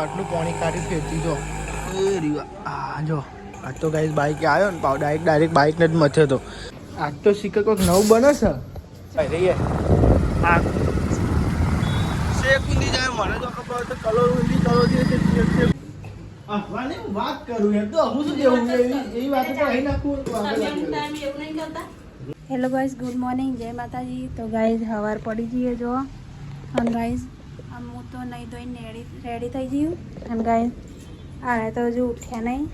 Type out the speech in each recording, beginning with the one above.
આટલું પાણી કાઢી ફેરતી જો. એ રીવા આ જો આજ તો ગાઈસ બાઈકે આવ્યો ને પાવ ડાયરેક્ટ ડાયરેક્ટ બાઈકને જ મથ્યો તો. આજ તો શીખર કોઈક નવું બને છે. રહીએ. આ શેક ઊંધી જાય મને તો ખબર તો કલર ઊંધી કલર જે છે તે છે આહવાની હું વાત કરું યાર તો હું શું કેવું એવી એવી વાત તો અહીં નાખું તો આગળ લાગે. હેલો ગાઈઝ ગુડ મોર્નિંગ જય માતાજી. તો ગાઈઝ હવાર પડી જઈએ જો. સનરાઈઝ ગાઈઝ આમ હું તો નહીં ધોઈને રેડી રેડી થઈ ગયું અને ગાઈઝ આને તો હજુ ઉઠ્યા નહીં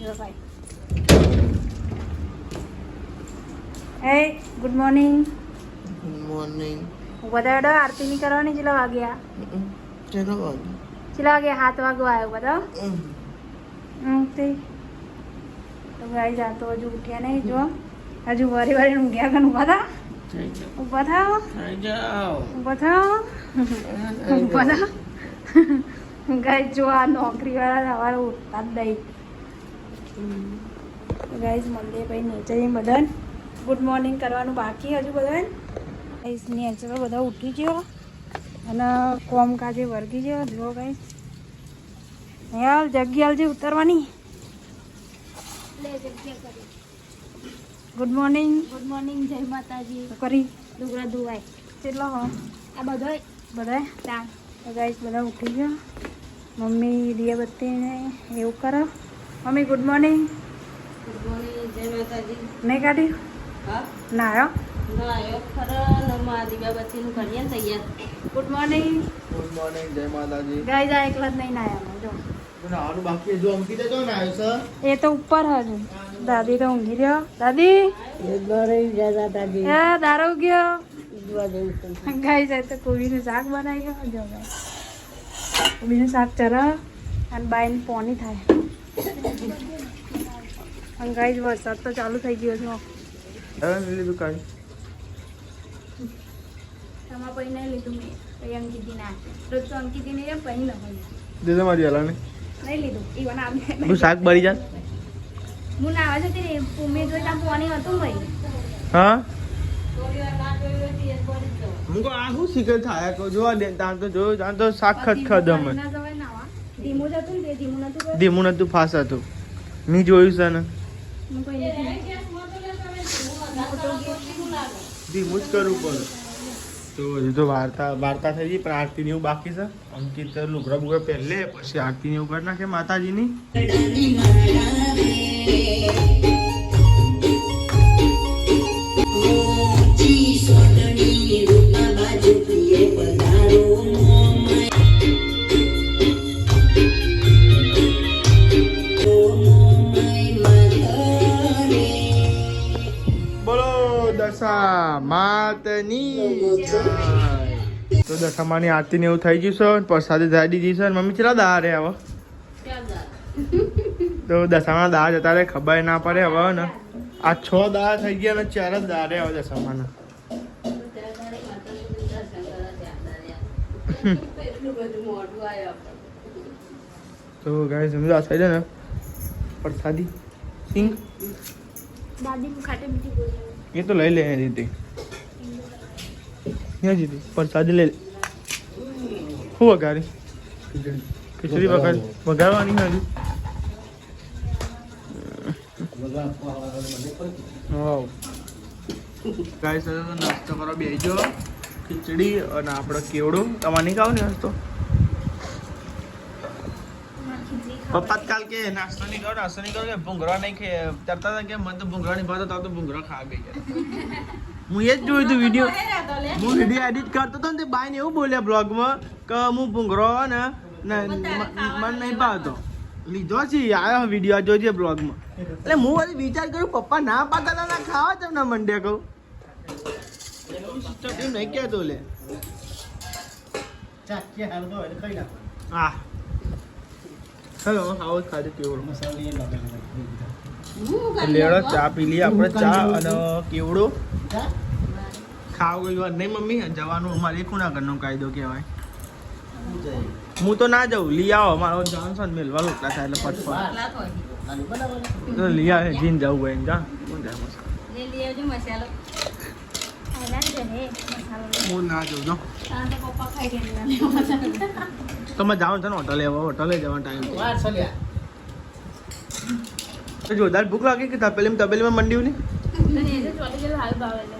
જો ભાઈ. હે ગુડ મોર્નિંગ ગુડ મોર્નિંગ બધા એડો આરતી ની કરવાની ચેલા વાગ્યા ચલો વાગ્યા ચેલા વાગ્યા હાથ વાગવા આવ્યો બધા? હમ. તે. તો ગાઈઝ જાતો તો હજુ ઉઠ્યા નહીં જો. હજુ વારી વારી ઊંઘ્યા થઈ જાઓ. ઊભા થાઓ. ઊભા થાઓ. ઊભા થાઓ. જો આ નોકરીવાળા સવારે ઉઠતા જ નહીં ગાઈઝ મંદિર પછી નીચે જઈને બધાને ગુડ મોર્નિંગ કરવાનું બાકી હજુ બધાને. ગાઈઝ નીચે બધા ઉઠી ગયો. અને કોમ કાજે વર્ગી ગયો. જુઓ ગાઈઝ યાર જગ્યા જે ઉતરવાની. ગુડ મોર્નિંગ ગુડ મોર્નિંગ જય માતાજી. કરી. ડુગરા ધોવાય. કેટલો હો? આ બધો બધા ચાલ તો ગાઈસ બધા ઉઠી ગયા. મમ્મી દિયાબત્તીને એવું કરો. Mummy good morning good morning જય માતાજી. નહીં કાઢ્યું હા? ના આવ્યો ના આવ્યો ખરા. નમા દીવાબત્તીનું કરીએ ને તૈયાર. ગુડ મોર્નિંગ Good મોર્નિંગ જય માતાજી. ગાઈસ આ એકલા જ નહીં જો. બાકી જો ના આવ્યો સર એ તો ઉપર હજુ. દાદી તો ઊંઘી રહ્યો. દાદી? એ દારો ગયો ગાઈ જાય તો કોબીનું શાક બનાવી ગયો કોબીનું શાક ચરા અને બાઈને પોની થાય. અને જ વરસાદ તો ચાલુ થઈ ગયો છે. લીધું તમારા પછી નહીં લીધું મેં. પછી અંકિતી ના રોજ તો અંકિતી ન હોય. દે દે મારી હલાને નહીં લીધું. શાક બળી જા હું નાવા જતી જોઈ હતું ભાઈ. મુકો આ શું શીખર થાય કો જોવા દે તાન તો જોયું તાન તો શાક ખત ખદ અમે ના જવાય નાવા ધીમું ને ધીમું નતું. ધીમું નતું ફાસ હતું. મેં જોયું છે ને. હું કોઈ નથી ગેસમાં તો લે તમે ધીમું જ કરવું પડે. તો હજુ તો વાર્તા વાર્તા થઈ ગઈ પણ આરતી એવું બાકી છે. અંકિત લુગડા બુગડા પહેલે પછી આરતી એવું કરી નાખે માતાજીની. દશા માતની. તો દશામાની આરતી ને એવું થઈ ગયું છે પ્રસાદી જાય દીધી છે મમ્મી ચલા દા રે દાદ. તો દશામાં દા જતા રે ખબર ના પડે હવે ને. આ છ દા થઈ ગયા ને ચાર જ દા રે હવે દશામાના. તો ત્યાં ત્યાં દાદા. ગાય સમજો આ થઈ જાય ને. પ્રસાદી. સિંગ? દાદી એ તો લઈ લે રીતે. ક્યાં જીતી? પ્રસાદી લઈ લે. શું વઘારી? ખીચડી વખત વઘારવાની હજુ. ગાય સાથે નાસ્તો કરવા બેસજો ખીચડી અને આપણો કેવડો. તમારે નહીં ખાવ ને નાસ્તો પપ્પા કાલ કે નાસ્તો નહીં કરો નાસ્તો નહીં કરો કે ભૂંગળા નહીં ખે તરતા હતા કે મને તો ભૂંગળા નહીં ભાવતા તો ખા ગઈ હું એ જ જોયું હતું વીડિયો હું વીડિયો એડિટ કરતો હતો ને તે બાઈને એવું બોલ્યા બ્લોગમાં કે હું ભૂંગળો ને મને નહીં ભાવતો. લીધો છે આવ્યો વીડિયો જોજે બ્લોગમાં એટલે હું વળી વિચાર કરું પપ્પા ના પાતા ના ખાવા તમને મંડે કહું. એમ નહીં કહેતો લે. હા. હેલો આવો ખાધું કેવડો. આપો. ચા પી લઈએ આપણે. ચા અને કેવડો? ખાવ ગઈ વાર નહીં મમ્મી. જવાનું અમારે ખૂણા ઘરનો કાયદો કહેવાય. હું તો ના જાઉં લઈ આવો. મારો જાણશો ને મેલવા લોકલા થાય એટલે ફટફટ. તો લઈ આવે જીન જવું હોય જા. કોણ જાય મસાલો. લે લઈ આવજો મસાલો આના જ હે મસાલો હું ના જાઉં જો. તારા તો પપ્પા ખાઈ ગયા તમે જાઓ છો ને હોટલે હોટલે જવાનો ટાઈમ વાર છે લ્યા. તો જોરદાર ભૂખ લાગી કે તપેલી તપેલીમાં મંડ્યું ને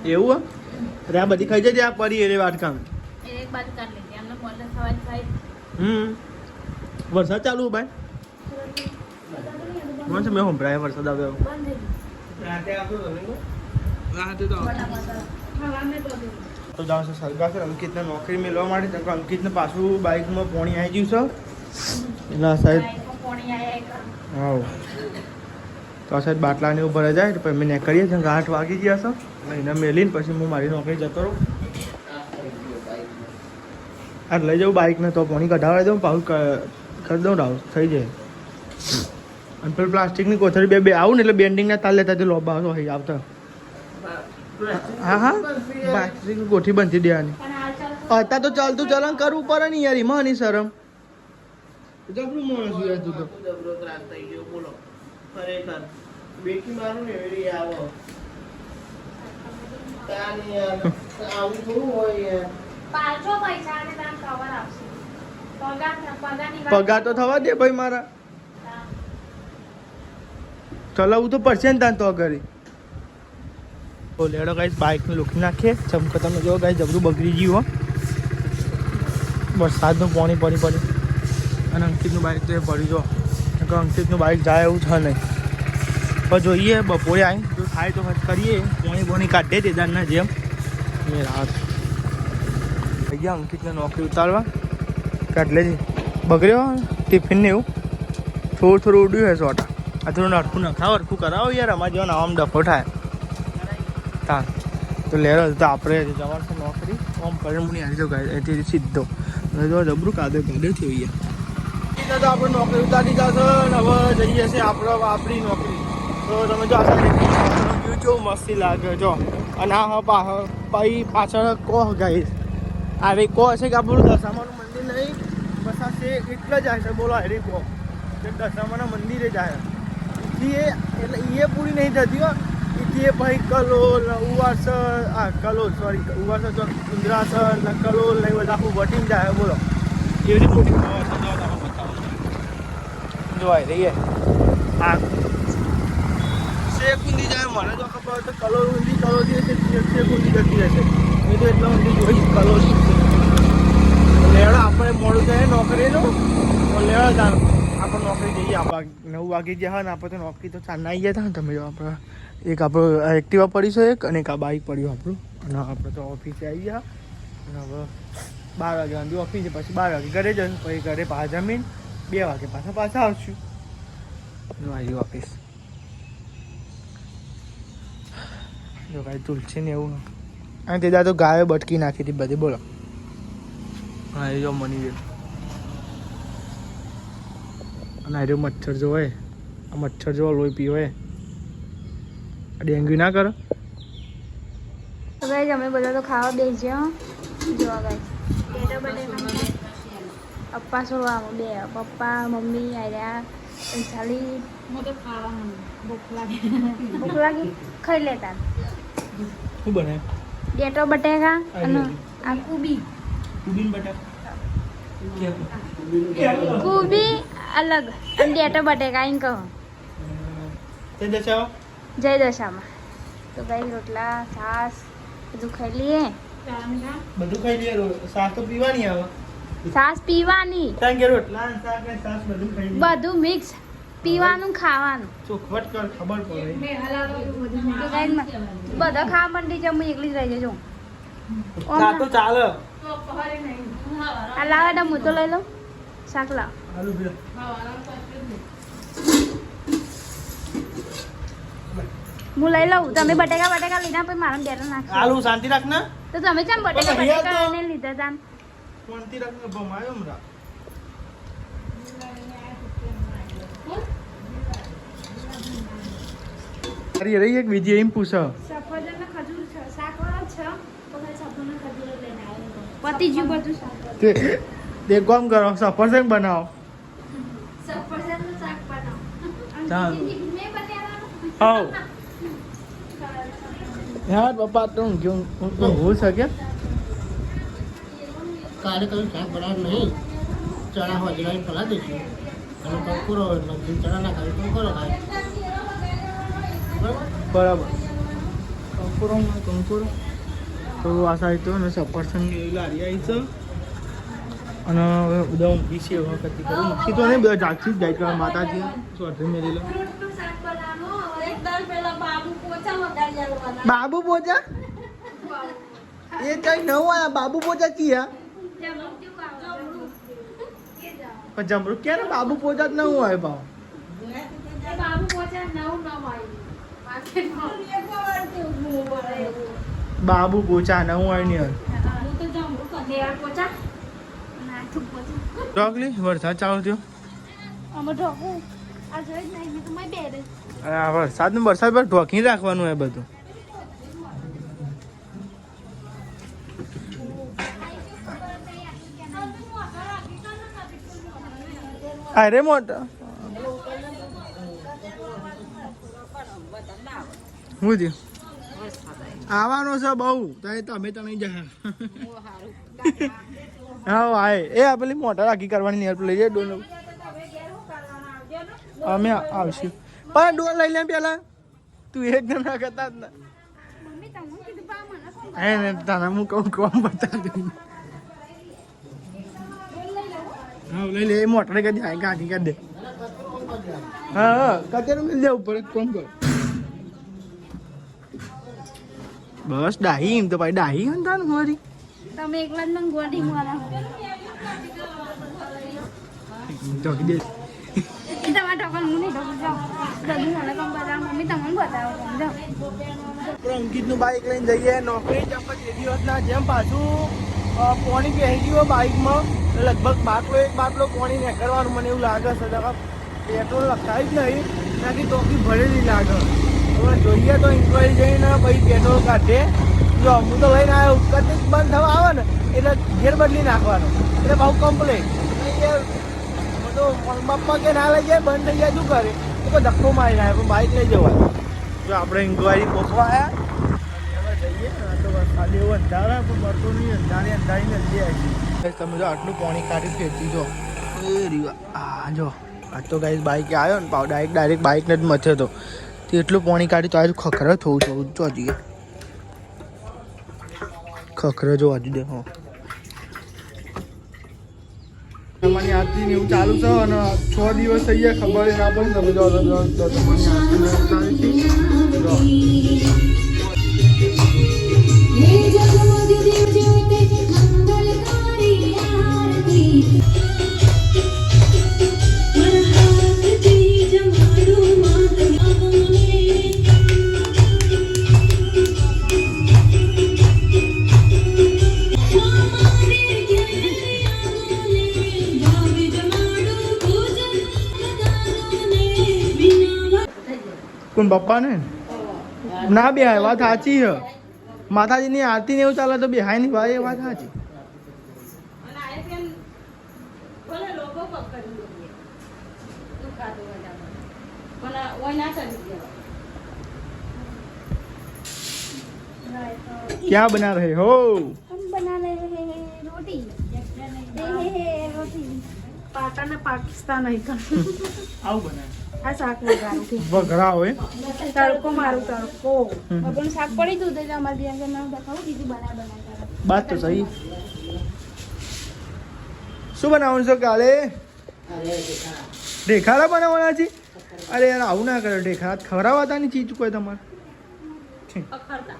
છે એવું રે આ બધી ખાઈ જજે આ પરી એરી વાત કામ એ એક બાજુ કાઢી મોડે સવાજ ખાઈ. હમ. વરસાદ ચાલુ ભાઈ? કોણ છે? મેં સંભળાય વરસાદ આવ્યો. તો જાઉં છે સરકાર છે અંકિતને નોકરી મેળવવા માટે તો અંકિતને પાછું બાઇકમાં પોણી આવી ગયું છે. એટલે સાહેબ હા તો સાહેબ બાટલાને એવું ભરાઈ જાય તો પછી અમે નીકળીએ છીએ, આઠ વાગી ગયા છે. એને મેલીને પછી હું મારી નોકરી જતો રહું. આ લઈ જાઉં બાઇકને તો પોણી કઢાવી દઉં ક- કરી દઉં રાવ થઈ જાય. અને પેલું પ્લાસ્ટિકની કોથળી બે બે આવું ને એટલે બેન્ડિંગના તાલ લેતા તે લોબા હોય આવતા. હા હા. પ્લાસ્ટિકની કોઠી બંધી દેવાની. અત્યારે તો ચાલતું ચલણ કરવું પડે ને યાર એમાં ની શરમ. જબરું માણસ યાર તું તો? જબરો ત્રાસ થઈ ગયો બોલો. ખરેખર. બેટી મારું ને એવી આવો. તાની યાર આવું થોડું હોય યાર. પાછો પૈસા અને તાન કવર આપશે પગાર પગારની પગાર તો થવા દે ભાઈ મારા. ચલાવવું તો પડશે ને તાન તો કરી તો લેડો ગાઈસ બાઇકને લૂકી નાખીએ. ચમકો તમે જો ગાઈસ જબરું બગડી ગયું હો. વરસાદનું પાણી પડી પડી અને અંકિતનું બાઇક તો એ પડી જો કે અંકિતનું બાઇક જાય એવું છે નહીં. પણ જોઈએ બપોરે આવી જો થાય તો કરીએ. પાણી પાણી કાઢીએ તે દાનના જેમ. એ રાત. થઈ ગયા, અંકિતને નોકરી ઉતારવા. કાઢ જ બગડ્યો ટિફિન ને એવું. થોડું થોડું ઉડ્યું હે સોટા. આ થોડું નરખું નખાવ હરખું કરાવો યાર, અમારે જેવા આમ ડફો થાય. તા તો લેરો તો આપણે જવાનું છે નોકરી. ઓમ પરમુની હું આવી ગાય એથી સીધો. જો જબરું કાદે કાદે થયું ગયા. તો આપણે નોકરી ઉતારી દીધા છે હવે જઈએ છીએ આપણે આપણી નોકરી. તો તમે જો આ વ્યૂ કેવું મસ્તી લાગે, જો. અને આ પાછળ પછી પાછળ કોહ ગાઈશ અરે કો હશે કે આપણું દશામાનું મંદિર નહીં બસ આ છે એટલે જાય છે બોલો હરી કો કે દશામાના મંદિરે જાય. એ એટલે એ પૂરી નહીં થતી હો. એ ભાઈ કલોલ ઉવાસર આ કલોલ સોરી ઉવાસર તો ઇન્દ્રાસર ને કલોલ ને બધા આખું વટીને જાય બોલો. એવી પૂરી જોવાય રહીએ હા તો ખબર હોય તો કલોલ ઊંધી રહેશે. એ તો એટલા ઊંધી જોઈ કલોલ લેવડો આપણે મોડું થાય નોકરીનું તો લેવડો જાણ આપણે નોકરી જઈએ આપણે નવ વાગે ગયા ને, આપણે તો નોકરી તો ચાર આવી ગયા ને, તમે આપણે, એક આપણો એક્ટિવા પડી છે એક અને એક આ બાઇક પડ્યું આપણું. આપણે તો ઓફિસે આવી ગયા. અને હવે બાર વાગે સુધી ઓફિસે પછી બાર વાગે ઘરે જશું, પછી ઘરે પાછા જમીન, બે વાગે પાછા પાછા આવશું. આવ્યું ઓફિસ જો કાંઈ તુલસી ને એવું અને તે દાદા તો ગાયો બટકી નાખી હતી બધી બોલો. હા એ જો મની ગયો અને આ મચ્છર જો હોય આ મચ્છર જો લોહી પીવો હોય. ડેન્ગ્યુ ના કરો. તો ગાઈસ અમે બધા તો ખાવા બેસ્યા જોવા ગાઈસ પપ્પા સોવા બે પપ્પા મમ્મી આવ્યા ભૂખ લાગી. ભૂખ લાગી? ખાઈ લેતા. શું બને? ડેટો બટેકા અને આ કુબી. કુબીન બટેકા. કુબી અલગ. અને ડેટો બટેકા એમ કહો. જય દશામાં. જય દશામાં. તો ગઈ રોટલા છાસ બધું ખાઈ લઈએ? બધું ખાઈ લઈએ સાસ તો પીવાની આવે. છાસ પીવાની. રોટલા સાસ બધું મિક્સ પીવાનું ખાવાનું. ચોખવટ કર ખબર પડે. બધા ખાવા માંડી છે હું એકલી જ રહી જજો તો ચાલે. આ લાવા હું તો લઈ લઉં. શાક લાવ. હું લઈ લઉં. તમે બટેકા બટેકા લીધા પછી મારા ડેટા નાખ. આલુ શાંતિ રાખ ને તો તમે કેમ બટેકા બટેકા લીધા તા? શાંતિ રાખ ને ભમાયો હમણાં. અરે રહી એક બીજી એમ પૂછો. સફરજન ને ખજૂર છે શાક વાળા છે તો કોમ કરો સફરજન બનાવો. સફરજનનું શાક બનાવો. ચાલ. મેં બનાવવાનું હાવ યાર પપ્પા તો હું ક્યું હું હું શકે. કાલે કયું શાક નહીં. ચણા હોજરા પલા દઈશું અને કંકુરો ચણા ના ખાય કંકુરો ખાય બરાબર? બરાબર. કંકુરો થોડું તો આ સાઈડ તો અને સફરસન એવી લારી આવી છે? અને હવે બધા ઊંઘી છે એવા કરતી કરું નક્કી તો નહીં બધા જાગતી જ જાય કારણ માતાજી. સ્વાધ્યાય મેળેલો બાબુ પોચા? એ કઈ નવું આવ્યા બાબુ પોચા કીયા. પણ જમરૂ ક્યારે બાબુ પોચા જ નવું આવે ભાવ બાબુ પોચા નવું નવું આવ્યું. બાબુ પોચા નવું હું પોચા. ચોકલી વરસાદ ચાલુ થયો? આ અને આ વરસાદ વરસાદ પર ઢોકી રાખવાનું હોય બધું. અરે મોટા. હું થયું આવવાનો છે બહુ. તમે તો નહીં જા હા ભાઈ. એ આ પેલી મોટા રાખી કરવાની હેલ્પ લઈ જાય ડોલ અમે આવશું. પણ ડોલ લઈ લે પેલા. તું એક ના કરતા જ ના. હે ને તને હું કહું કોમ દઉં. હા લઈ લે. એ મોટર કરી દે કાઢી કરી દે. હા હા. કચેરું મિલ જાય ઉપર કોમ કર. બસ ડાહી એમ તો ભાઈ ડાહી હતા ને મારી તમે એકલા જ મને ગોડી મારા ચોકી દે તમારા ઢોકણ હું નહીં ઢોકું જાઓ. દદી મને કોણ બતાવો મમ્મી તમને બતાવો. કોણ અંકિતનું બાઇક લઈને જઈએ નોકરી જવા જે દિવસના જેમ પાછું પોણી બેસી ગયો બાઇકમાં લગભગ બાટલો એક બાટલો પોણી નીકળવાનું મને એવું લાગે છે. પેટ્રોલ લખાય જ નહીં ત્યાંથી ટોકી ભરેલી લાગે. હવે જોઈએ તો ઇન્કવાયરી જઈને પછી પેટ્રોલ કાઢે જો હું તો લઈને આવ્યો કદી બંધ થવા આવે ને, એટલે ઘેર બદલી નાખવાનો. એટલે બહુ કમ્પ્લેટ તો બાપા કે ના લઈ જાય બંધ થઈ જાય, શું કરે? તો કોઈ ધક્કો મારી નાખે, પણ બાઇક લઈ જવાનું જો આપણે ઇન્કવાયરી પહોંચવા આવ્યા જઈએ તો ખાલી એવું અંધારા પણ મળતું નહીં, અંધારી અંધારીને નથી આવી. તમે જો આટલું પાણી કાઢી ફેંકી જો. એ રીવા, આ જો. આ તો ગાઈસ બાઈકે આવ્યો ને પાવ ડાયરેક્ટ ડાયરેક્ટ બાઇકને જ મથ્યો હતો એટલું પાણી કાઢી તો આજે ખખર થવું છું જો જઈએ. ખખર જોવા દે, હો. તમારી આરતી ને એવું ચાલુ છે અને છ દિવસ થઈ ગયા, ખબર ના પડે તમે જો તમારી આરતી ને ચાલુ છે કોણ પપ્પા ને ના બે વાત સાચી છે માતાજીની આરતી ને એવું ચાલે તો બેહાય ની ભાઈ એ વાત સાચી અને આ એક એમ ભલે લોકો પકડી લઈએ. દુખાતું હોય ત્યાં. પણ આ ઓય ના ચડી ગયા ક્યાં બના રહે હો हम बना रहे हैं रोटी हे हे हे रोटी पाटा ने पाकिस्तान आई का આવું બના આ શાક વઘારું થી વઘરા હોય. તડકો મારું તડકો. મગન શાક પડી દઉં તો અમારે ત્યાં કે નામ બતાવું દીધી બના બના બાત તો સહી શું બનાવવાનું છે કાલે? ઢેખાડા બનાવવાના છે? અરે યાર આવું ના કરે. ઢેખાડા ખવડાવવાતાની ચીજ કોઈ તમારે. અખરતા.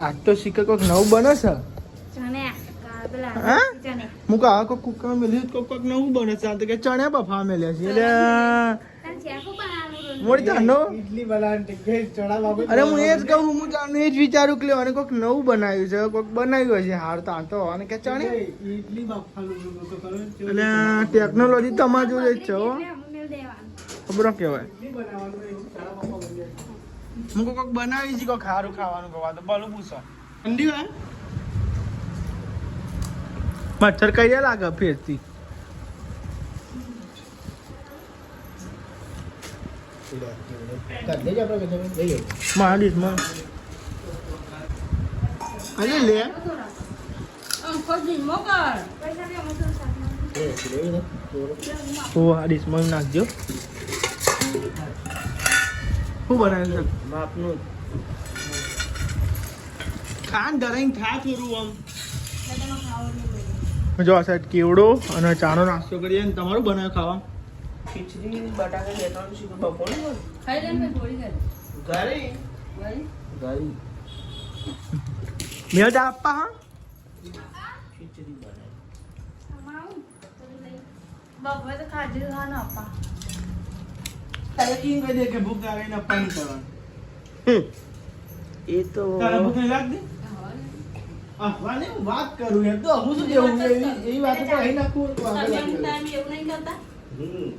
આજ તો શીખક કોઈક નવું બને છે. ચણે કા પેલા હા? ચણે. હું કહા કોઈક ને નવું બને છે. કે ચણ્યા બફા મેલ્યા છે. એટલે મોડી જાણો ઇડલી ચણા અરે હું એ જ કહું હું જાણું એ જ વિચારું કે અને કોઈક નવું બનાવ્યું છે કોઈક બનાવ્યું હશે. હાર તો આ તો અને કે ચણે? ઇડલી બાફાનું તો કરો એટલે ટેકનોલોજી તમાર જોડે જ છે હો. ખબર બની હું કોઈક બનાવી છે કોઈક સારું ખાવાનું કવા તો ભલું પૂછો. ઠંડી હોય? મચ્છર કઈ લાગે ફેરથી મારા ડીશમાં અરે લે. હું ડીશમાં નાખજો. શું બનાવ્યું છે? માપનું. ખાન ડરાઈને થાય થોડું આમ. જો આ સાઈડ કેવડો અને ચાનો નાસ્તો કરીએ ને તમારું બનાવ્યું ખાવા. ખીચડી બટાકા લેવાનું છે બપોરે ખાઈ લે ને થોડી ઘરે? ઘરે ઘરે. મેળ જ આપવા હા? ખીચડી બનાવી. બપોરે તો ખાધું ખાવાનું આપા. તારે કેમ કહી દે કે ભૂખ લાગે ને અપ્પા નહીં કરવાનું એ તો તારે ભૂખ લાગતી? વાને હું વાત કરું એમ તો હું શું કેવું એવી એવી વાતો તો અહીં નાખું તો આગળ લાગે. ટાઈમ એવું નહીં કરતા? હમ.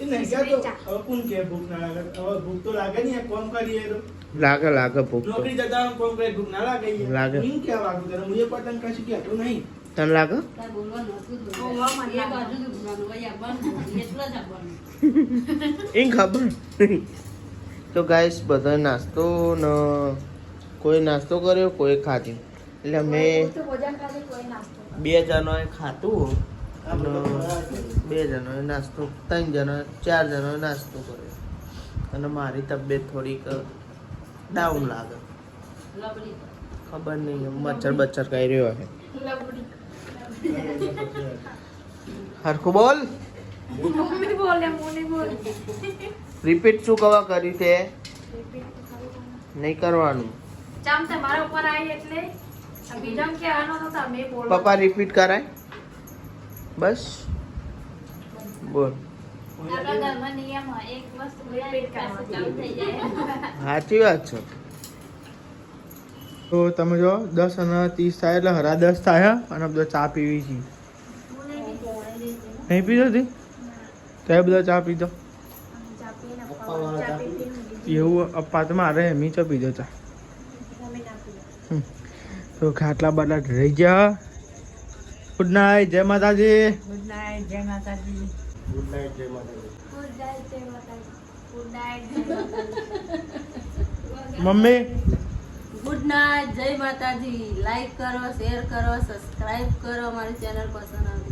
એ નહીં કહેતો. હવે કોણ ભૂખ ના લાગે? હવે ભૂખ તો લાગે નહીં કોમ કરીએ તો. લાગે લાગે ભૂખ તો. નોકરી જતા કોમ કરે ભૂખ ના લાગે લાગે. હું કેવા વાગું તને હું એ પતંગ કશું કહેતો નહીં? તને લાગે? એ લાગે. એ ખબર તો ગાઈસ બધા નાસ્તો ન કોઈ નાસ્તો કર્યો કોઈ ખાધી એટલે કોઈ બે જણોએ ખાતું બે જણોએ નાસ્તો ત્રણ જણોએ ચાર જણોએ નાસ્તો કર્યો. અને મારી તબિયત થોડીક ડાઉન લાગે. ખબર નહીં મચ્છર બચ્છર કરી રહ્યો છે હરખું બોલ. રિપીટ શું કવા કર્યું તે? નહીં કરવાનું. ચામ તમારા ઉપર આવી એટલે. પપ્પા રિપીટ કરાય. બસ. બોલ. સાચી વાત છે. તો તમે જો દસ અને ત્રીસ થાય એટલે હરા દસ થાય અને બધા ચા પીવી છે નહીં પીધો તી? ત્યાં બધા ચા પીધો એવું અપ્પા તો મારે એમ ચા પીધો ચા. તો ખાટલા બાટલા રહી ગયા. Good night Jai Mataji. Good night Jai Mataji. Good night Jai Mataji. Good night Jai Mataji. Good night Jai માતાજી. Mummy? Good night Jai Mataji. Like કરો શેર કરો સબસ્ક્રાઇબ કરો મારી ચેનલ પસંદ આવે